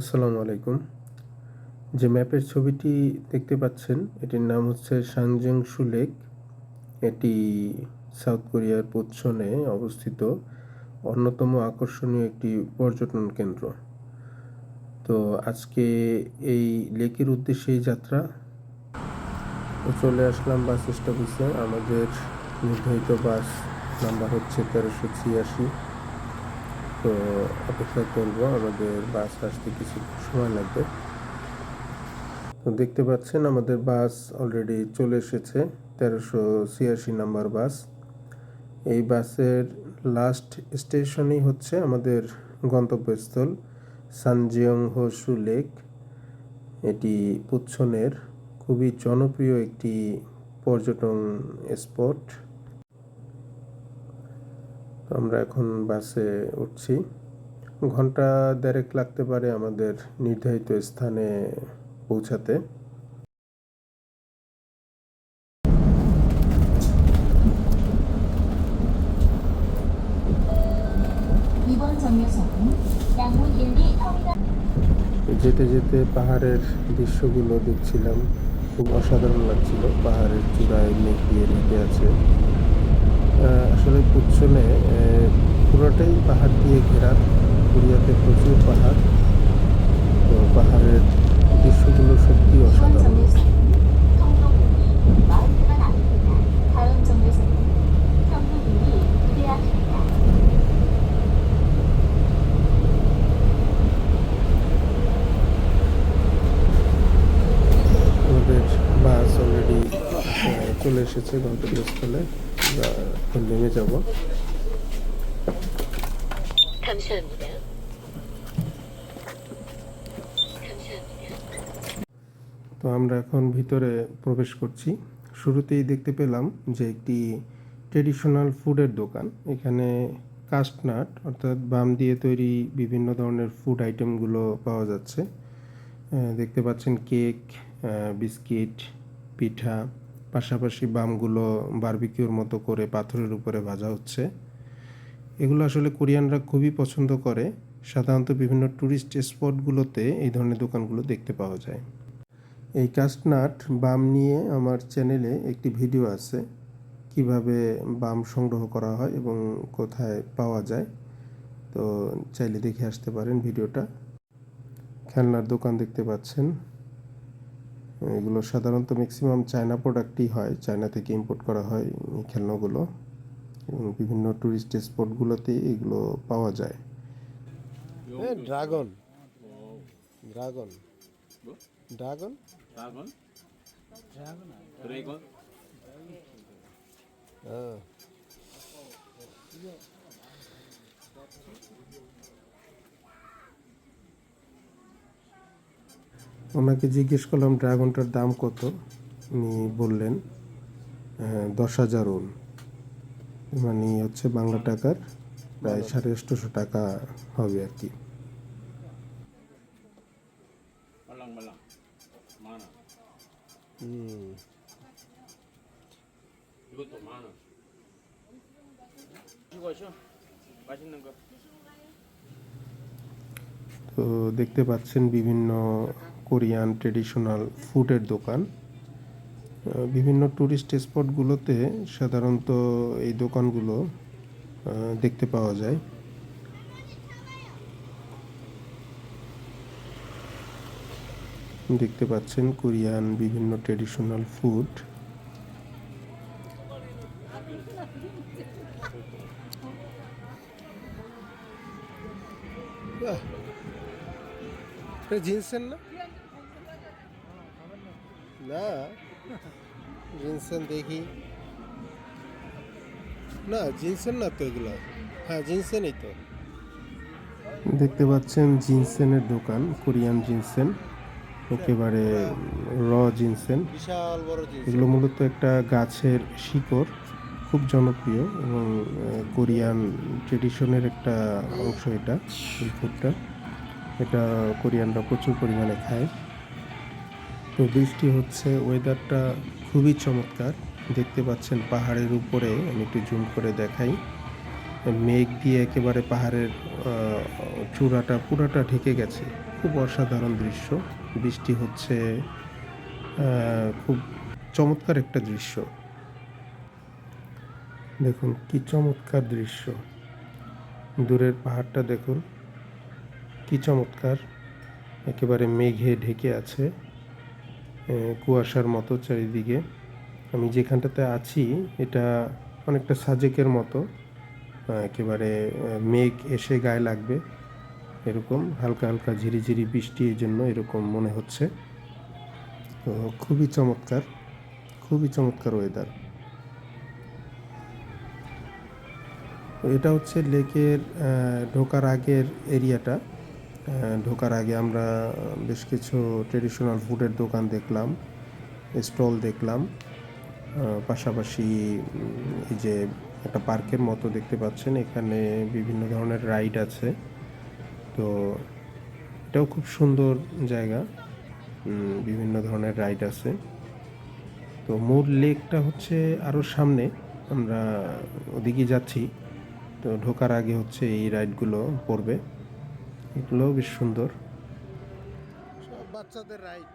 আসসালামু আলাইকুম। যে ম্যাপের ছবিটি দেখতে পাচ্ছেন, এটির নাম হচ্ছে সাংজেং সুলেক এটি সাউথ কোরিয়ার পশ্চিমে অবস্থিত অন্যতম আকর্ষণীয় একটি পর্যটন কেন্দ্র। তো আজকে এই লেকের উদ্দেশ্যেই যাত্রা। চলে আসলাম বাস স্টপেজে। আমাদের নির্ধারিত বাস নাম্বার হচ্ছে তেরোশো ছিয়াশি। তো অপেক্ষা করব, আমাদের বাস আসতে কিছু সময় লাগবে। তো দেখতে পাচ্ছেন, আমাদের বাস অলরেডি চলে এসেছে, তেরোশো ছিয়াশি নাম্বার বাস। এই বাসের লাস্ট স্টেশনই হচ্ছে আমাদের গন্তব্যস্থল সানজিয়ং হোসু লেক এটি পুচ্ছনের খুবই জনপ্রিয় একটি পর্যটন স্পট আমরা এখন বাসে উঠছি। ঘণ্টা দেড়েক লাগতে পারে আমাদের নির্ধারিত স্থানে পৌঁছাতে। যেতে যেতে পাহাড়ের দৃশ্যগুলো দেখছিলাম। খুব অসাধারণ লাগছিল। পাহাড়ের চূড়ায় মেঘ দিয়ে ঢেকে আছে। আসলে পুচ্ছলে পুরোটাই পাহাড় দিয়ে ঘেরা। কোরিয়াতে প্রচুর পাহাড়। তো পাহাড়ের দৃশ্যগুলো সত্যি অসাধারণ। চলে এসেছে গন্তব্যস্থলে। এখন নেমে যাব। তো আমরা এখন ভিতরে প্রবেশ করছি। শুরুতেই দেখতে পেলাম যে একটি ট্রেডিশনাল ফুডের দোকান। এখানে কাস্টনাট, অর্থাৎ বাম দিয়ে তৈরি বিভিন্ন ধরনের ফুড আইটেমগুলো পাওয়া যাচ্ছে। দেখতে পাচ্ছেন কেক বিস্কিট পিঠা। পাশাপাশি বামগুলো বারবিকিউর মতো করে পাথরের উপরে ভাজা হচ্ছে। এগুলো আসলে কোরিয়ানরা খুবই পছন্দ করে। সাধারণত বিভিন্ন ট্যুরিস্ট স্পটগুলোতে এই ধরনের দোকানগুলো দেখতে পাওয়া যায়। এই কাস্টনাট বাম নিয়ে আমার চ্যানেলে একটি ভিডিও আছে, কীভাবে বাম সংগ্রহ করা হয় এবং কোথায় পাওয়া যায়। তো চাইলে দেখে আসতে পারেন ভিডিওটা খেলনার দোকান দেখতে পাচ্ছেন। এগুলো সাধারণত ম্যাক্সিমাম চায়না প্রোডাক্টই হয়। চায়না থেকে ইম্পোর্ট করা হয় এই খেলনাগুলো। এবং বিভিন্ন ট্যুরিস্ট স্পটগুলোতে এগুলো পাওয়া যায়। Dragon dragon dragon dragon dragon হ্যাঁ। ওনাকে জিজ্ঞেস করলাম ড্রাগনটার দাম কত? উনি বললেন হ্যাঁ, দশ হাজার ওন। মানে হচ্ছে বাংলা টাকার প্রায় সাড়ে অষ্টশো টাকা হবে আর কি। তো দেখতে পাচ্ছেন বিভিন্ন কোরিয়ান ট্রেডিশনাল ফুডের দোকান। বিভিন্ন ট্যুরিস্ট স্পটগুলোতে সাধারণত এই দোকানগুলো দেখতে পাওয়া যায়। দেখতে পাচ্ছেন কোরিয়ান বিভিন্ন ট্রেডিশনাল ফুড। জিনসেন না? না। জিনসেন দেখি। না জিনসেন না তো এগুলো। হ্যাঁ জিনসেনই তো। দেখতে পাচ্ছেন জিনসেনের দোকান কোরিয়ান জিনসেন একেবারে র জিনসেন। বিশাল বড় এগুলো মূলত একটা গাছের শিকড় খুব জনপ্রিয় এবং কোরিয়ান ট্রেডিশনের একটা অংশ এটা এই ফুডটা। এটা কোরিয়ানরা প্রচুর পরিমাণে খায়। তো বৃষ্টি হচ্ছে ওয়েদারটা খুবই চমৎকার। দেখতে পাচ্ছেন পাহাড়ের উপরে, আমি একটু জুম করে দেখাই। মেঘ দিয়ে একেবারে পাহাড়ের চূড়াটা পুরাটা ঢেকে গেছে। খুব অসাধারণ দৃশ্য। বৃষ্টি হচ্ছে খুব চমৎকার একটা দৃশ্য। দেখুন কি চমৎকার দৃশ্য। দূরের পাহাড়টা দেখুন, কি চমৎকার। একেবারে মেঘে ঢেকে আছে। কুয়াশার মতো চারিদিকে। আমি যেখানটাতে আছি, এটা অনেকটা সাজেকের মতো। একেবারে মেঘ এসে গায়ে লাগবে এরকম, হালকা হালকা ঝিরিঝিরি বৃষ্টি এই জন্য এরকম মনে হচ্ছে। তো খুবই চমৎকার খুবই চমৎকার ওয়েদার এটা হচ্ছে লেকের ঢোকার আগের এরিয়াটা ঢোকার আগে আমরা বেশ কিছু ট্রেডিশনাল ফুডের দোকান দেখলাম স্টল দেখলাম পাশাপাশি এই যে একটা পার্কের মতো দেখতে পাচ্ছেন, এখানে বিভিন্ন ধরনের রাইড আছে। তো এটাও খুব সুন্দর জায়গা বিভিন্ন ধরনের রাইড আছে। তো মূল লেকটা হচ্ছে আরও সামনে, আমরা ওদিকে যাচ্ছি। তো ঢোকার আগে হচ্ছে এই রাইডগুলো পড়বে। এগুলোও বেশ সুন্দর। সব বাচ্চাদের রাইট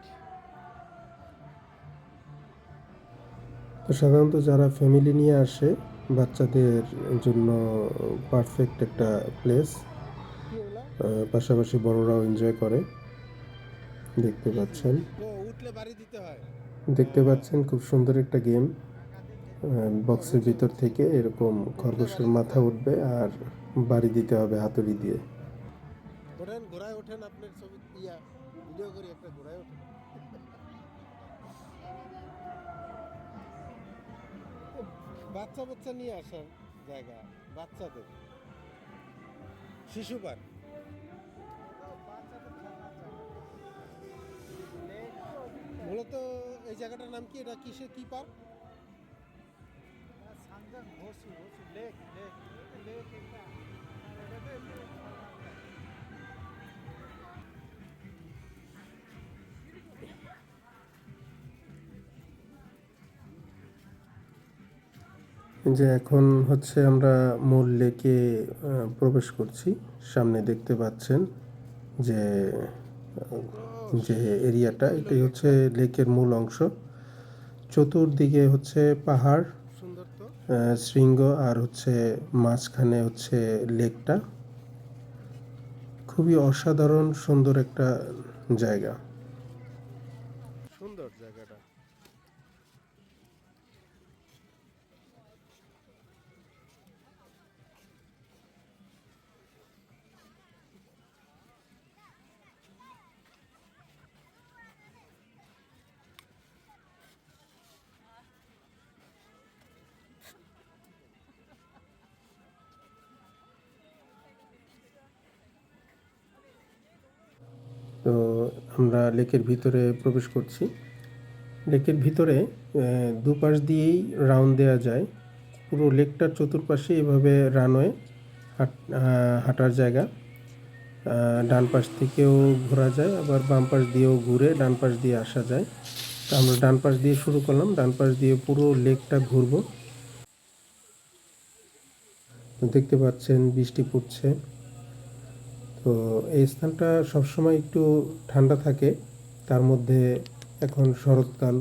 তো সাধারণত যারা ফ্যামিলি নিয়ে আসে বাচ্চাদের জন্য পারফেক্ট একটা প্লেস পাশাপাশি বড়রাও এনজয় করে। দেখতে পাচ্ছেন। দেখতে পাচ্ছেন খুব সুন্দর একটা গেম বক্সের ভিতর থেকে এরকম খরগোশের মাথা উঠবে আর বাড়ি দিতে হবে হাতুড়ি দিয়ে। ওঠেন ঘোড়ায় ওঠেন আপনার ছবি, ইয়া ভিডিও করি, একটা ঘোড়ায় ওঠেন। বাচ্চা বাচ্চা নিয়ে আসার জায়গা, বাচ্চাদের। শিশু পার্ক মূলত এই জায়গাটার নাম কি? এটা কিসের কি পার্ক? যে এখন হচ্ছে আমরা মূল লেকে প্রবেশ করছি। সামনে দেখতে পাচ্ছেন যে যে এরিয়াটা, এটাই হচ্ছে লেকের মূল অংশ। চতুর্দিকে হচ্ছে পাহাড় শৃঙ্গ আর হচ্ছে মাঝখানে হচ্ছে লেকটা। খুবই অসাধারণ, সুন্দর একটা জায়গা। আমরা লেকের ভিতরে প্রবেশ করছি। লেকের ভিতরে দুপাশ দিয়েই রাউন্ড দেওয়া যায়। পুরো লেকটার চতুর্পাশে এভাবে রানওয়ে হাঁটার জায়গা। ডান পাশ থেকেও ঘোরা যায়, আবার বাম পাশ দিয়েও ঘুরে ডান পাশ দিয়ে আসা যায়। তো আমরা ডান পাশ দিয়ে শুরু করলাম, ডান পাশ দিয়ে পুরো লেকটা ঘুরবো। দেখতে পাচ্ছেন, বৃষ্টি পড়ছে। তো এই স্থানটা সবসময় একটু ঠান্ডা থাকে। তার মধ্যে এখন শরৎকাল,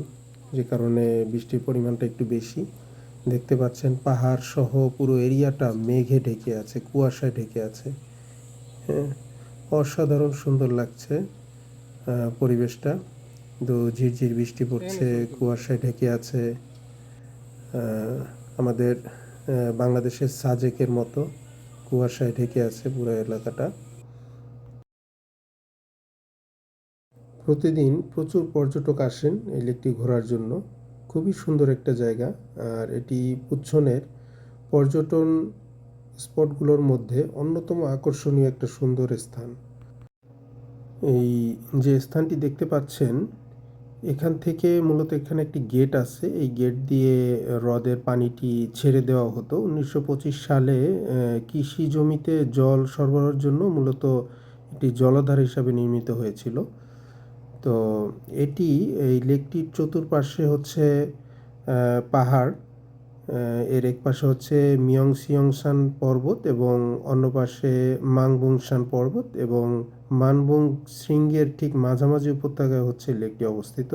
যে কারণে বৃষ্টির পরিমাণটা একটু বেশি। দেখতে পাচ্ছেন পাহাড় সহ পুরো এরিয়াটা মেঘে ঢেকে আছে, কুয়াশায় ঢেকে আছে। হ্যাঁ অসাধারণ সুন্দর লাগছে পরিবেশটা। তো ঝিরঝির বৃষ্টি পড়ছে, কুয়াশায় ঢেকে আছে। আমাদের বাংলাদেশের সাজেকের মতো কুয়াশায় ঢেকে আছে পুরো এলাকাটা। প্রতিদিন প্রচুর পর্যটক আসেন এই লেকটি ঘোরার জন্য। খুবই সুন্দর একটা জায়গা। আর এটি পুচ্ছনের পর্যটন স্পটগুলোর মধ্যে অন্যতম আকর্ষণীয় একটা সুন্দর স্থান। এই যে স্থানটি দেখতে পাচ্ছেন, এখান থেকে মূলত এখানে একটি গেট আছে। এই গেট দিয়ে হ্রদের পানিটি ছেড়ে দেওয়া হতো। উনিশশো পঁচিশ সালে কৃষি জমিতে জল সরবরাহের জন্য মূলত এটি জলাধার হিসাবে নির্মিত হয়েছিল। তো এটি এই লেকটির চতুর্পাশে হচ্ছে পাহাড় এর এক পাশে হচ্ছে মিয়ংসিয়ংসান পর্বত এবং অন্য পাশে মাংবুংসান পর্বত এবং মানবুং শৃঙ্গের ঠিক মাঝামাঝি উপত্যকায় হচ্ছে লেকটি অবস্থিত।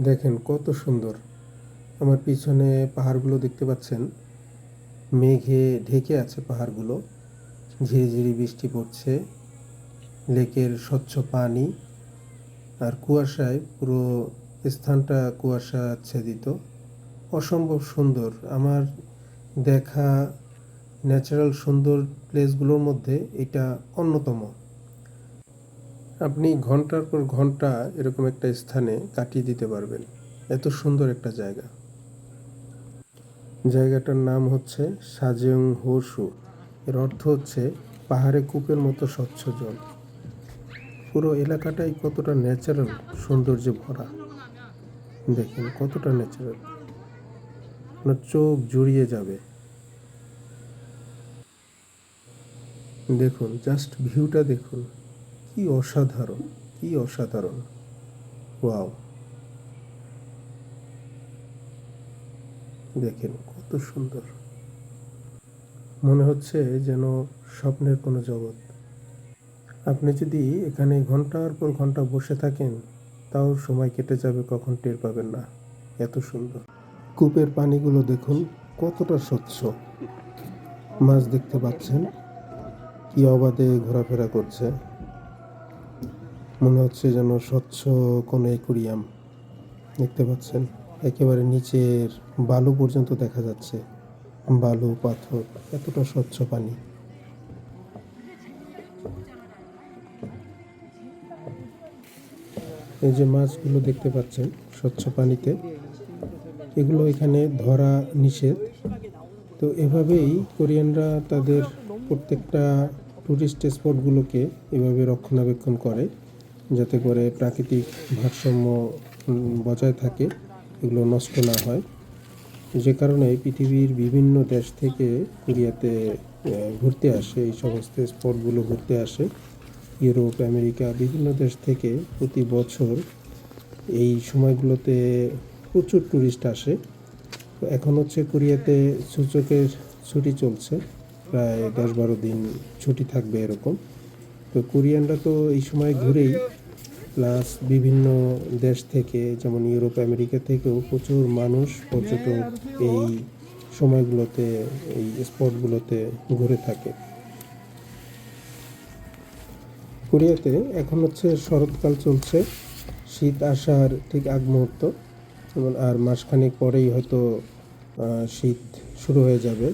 দেখেন কত সুন্দর। আমার পিছনে পাহাড়গুলো দেখতে পাচ্ছেন। মেঘে ঢেকে আছে পাহাড়গুলো। ঝিরিঝিরি বৃষ্টি পড়ছে। লেকের স্বচ্ছ পানি আর কুয়াশায় পুরো স্থানটা কুয়াশা আচ্ছাদিত অসম্ভব সুন্দর। আমার দেখা ন্যাচারাল সুন্দর প্লেসগুলোর মধ্যে এটা অন্যতম। আপনি ঘণ্টার পর ঘণ্টা এরকম একটা স্থানে কাটিয়ে দিতে পারবেন। এত সুন্দর একটা জায়গা। জায়গাটার নাম হচ্ছে সাজেং হোসু। এর অর্থ হচ্ছে পাহাড়ে কূপের মতো স্বচ্ছ জল। পুরো এলাকাটাই কতটা ন্যাচারাল সৌন্দর্যে ভরা। দেখেন কতটা ন্যাচারাল আপনার চোখ জুড়িয়ে যাবে। দেখুন জাস্ট ভিউটা দেখুন। কি অসাধারণ কি অসাধারণ। ওয়াও দেখেন কত সুন্দর। মনে হচ্ছে যেন স্বপ্নের কোনো জগৎ। আপনি যদি এখানে ঘণ্টার পর ঘণ্টা বসে থাকেন, তাও সময় কেটে যাবে কখন টের পাবেন না। এত সুন্দর। কূপের পানিগুলো দেখুন কতটা স্বচ্ছ। মাছ দেখতে পাচ্ছেন কি অবাধে ঘোরাফেরা করছে। মনে হচ্ছে যেন স্বচ্ছ কোনো একুরিয়াম। দেখতে পাচ্ছেন একেবারে নিচের বালু পর্যন্ত দেখা যাচ্ছে। বালু, পাথর, এতটা স্বচ্ছ পানি। এই যে মাছগুলো দেখতে পাচ্ছেন, স্বচ্ছ পানিতে, এগুলো এখানে ধরা নিষেধ। তো এভাবেই কোরিয়ানরা তাদের প্রত্যেকটা টুরিস্ট স্পটগুলোকে এভাবে রক্ষণাবেক্ষণ করে, যাতে করে প্রাকৃতিক ভারসাম্য বজায় থাকে, এগুলো নষ্ট না হয়। যে কারণে পৃথিবীর বিভিন্ন দেশ থেকে কোরিয়াতে ঘুরতে আসে, এই সমস্ত স্পটগুলো ঘুরতে আসে। ইউরোপ, আমেরিকা, বিভিন্ন দেশ থেকে প্রতি বছর এই সময়গুলোতে প্রচুর ট্যুরিস্ট আসে। তো এখন হচ্ছে কোরিয়াতে সূচকের ছুটি চলছে। প্রায় দশ বারো দিন ছুটি থাকবে এরকম। তো কোরিয়ানরা তো এই সময় ঘুরেই, প্লাস বিভিন্ন দেশ থেকে, যেমন ইউরোপ, আমেরিকা থেকেও প্রচুর মানুষ পর্যটক এই সময়গুলোতে, এই স্পটগুলোতে ঘুরে থাকে। কোরিয়াতে এখন হচ্ছে শরৎকাল চলছে। শীত আসার ঠিক আগ মুহূর্ত। এবং আর মাসখানেক পরেই হয়তো শীত শুরু হয়ে যাবে।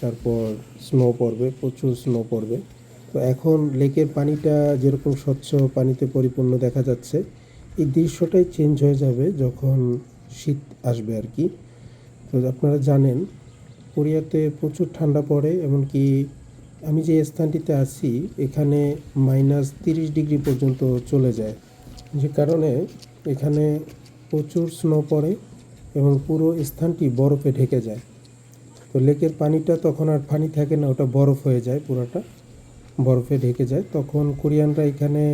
তারপর স্নো পড়বে, প্রচুর স্নো পড়বে। তো এখন লেকের পানিটা যেরকম স্বচ্ছ পানিতে পরিপূর্ণ দেখা যাচ্ছে, এই দৃশ্যটাই চেঞ্জ হয়ে যাবে যখন শীত আসবে আর কি। তো আপনারা জানেন, কোরিয়াতে প্রচুর ঠান্ডা পড়ে, এমনকি আমি যে স্থানটিতে আছি, এখানে মাইনাস তিরিশ ডিগ্রি পর্যন্ত চলে যায়। যে কারণে এখানে প্রচুর স্নো পড়ে এবং পুরো স্থানটি বরফে ঢেকে যায়। তো লেকের পানিটা তখন আর পানি থাকে না, ওটা বরফ হয়ে যায় পুরোটা, বরফে ঢেকে যায়। তখন কোরিয়ানরা এখানে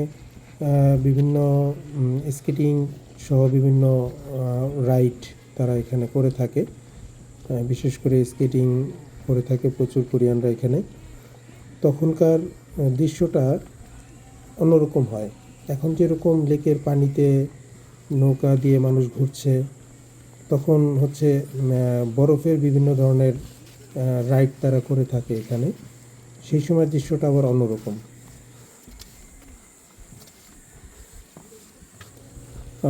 বিভিন্ন স্কেটিং সহ বিভিন্ন রাইড তারা এখানে করে থাকে। বিশেষ করে স্কেটিং করে থাকে প্রচুর কোরিয়ানরা এখানে। তখনকার দৃশ্যটা অন্যরকম হয়। এখন যেরকম লেকের পানিতে নৌকা দিয়ে মানুষ ঘুরছে, তখন হচ্ছে বরফের বিভিন্ন ধরনের রাইড তারা করে থাকে এখানে। সেই সময় দৃশ্যটা আবার অন্যরকম।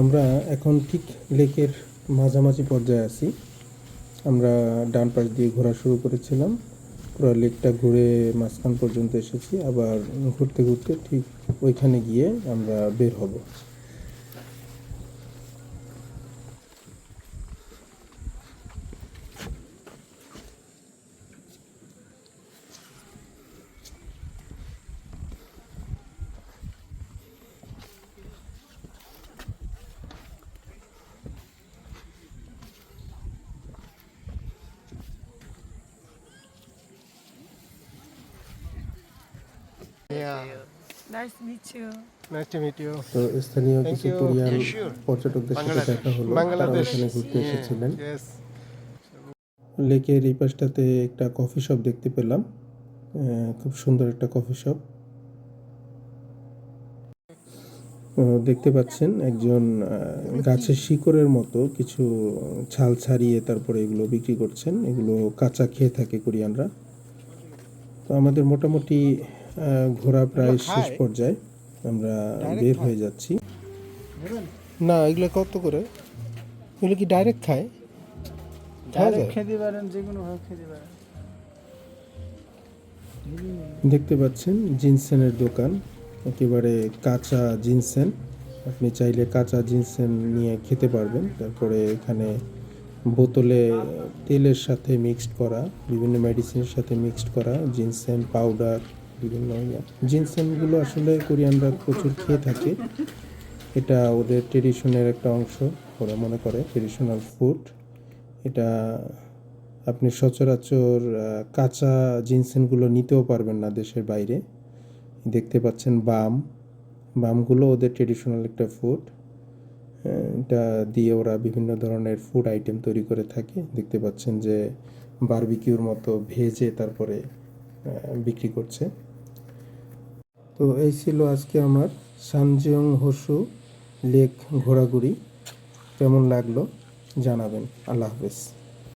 আমরা এখন ঠিক লেকের মাঝামাঝি পর্যায়ে আছি। আমরা ডান পাশ দিয়ে ঘোরা শুরু করেছিলাম। পুরো লেকটা ঘুরে মাঝখান পর্যন্ত এসেছি, আবার ঘুরতে ঘুরতে ঠিক ওইখানে গিয়ে আমরা বের হব। Nice to meet you. Nice to meet you. তো স্থানীয় কিছু কোরিয়ান পর্যটকদের সাথে দেখা হলো। তারা। এখানে ঘুরতে এসেছিলেন। লেকের এই পাশটাতে একটা কফি শপ দেখতে পেলাম। খুব সুন্দর একটা কফি শপ। দেখতে পাচ্ছেন একজন আহ, গাছের শিকড়ের মতো কিছু ছাল ছাড়িয়ে তারপরে এগুলো বিক্রি করছেন। এগুলো কাঁচা খেয়ে থাকে কোরিয়ানরা। তো আমাদের মোটামুটি ঘোরা প্রায় শেষ পর্যায়ে আমরা বের হয়ে যাচ্ছি। না এগুলো কত করে? এগুলো কি ডাইরেক্ট খায়? খেতে পারেন যে কোনো ভাবে খেতে পারেন। দেখতে পাচ্ছেন জিনসেনের দোকান। একেবারে কাঁচা জিনসেন। আপনি চাইলে কাঁচা জিনসেন নিয়ে খেতে পারবেন। তারপরে এখানে বোতলে তেলের সাথে মিক্সড করা বিভিন্ন মেডিসিনের সাথে মিক্সড করা জিনসেন পাউডার বিভিন্ন জিনসেনগুলো আসলে কোরিয়ানরা প্রচুর খেয়ে থাকে। এটা ওদের ট্রেডিশনের একটা অংশ ওরা মনে করে, ট্রেডিশনাল ফুড। এটা আপনি সচরাচর কাঁচা জিনসেনগুলো নিতেও পারবেন না দেশের বাইরে। দেখতে পাচ্ছেন বাম। বামগুলো ওদের ট্রেডিশনাল একটা ফুড। এটা দিয়ে ওরা বিভিন্ন ধরনের ফুড আইটেম তৈরি করে থাকে। দেখতে পাচ্ছেন যে বারবিকিউর মতো ভেজে তারপরে বিক্রি করছে। তো এই ছিল আজকে আমার সানজিয়ং হোসু লেক ঘোরাঘুরি। কেমন লাগল জানাবেন। আল্লাহ হাফেজ।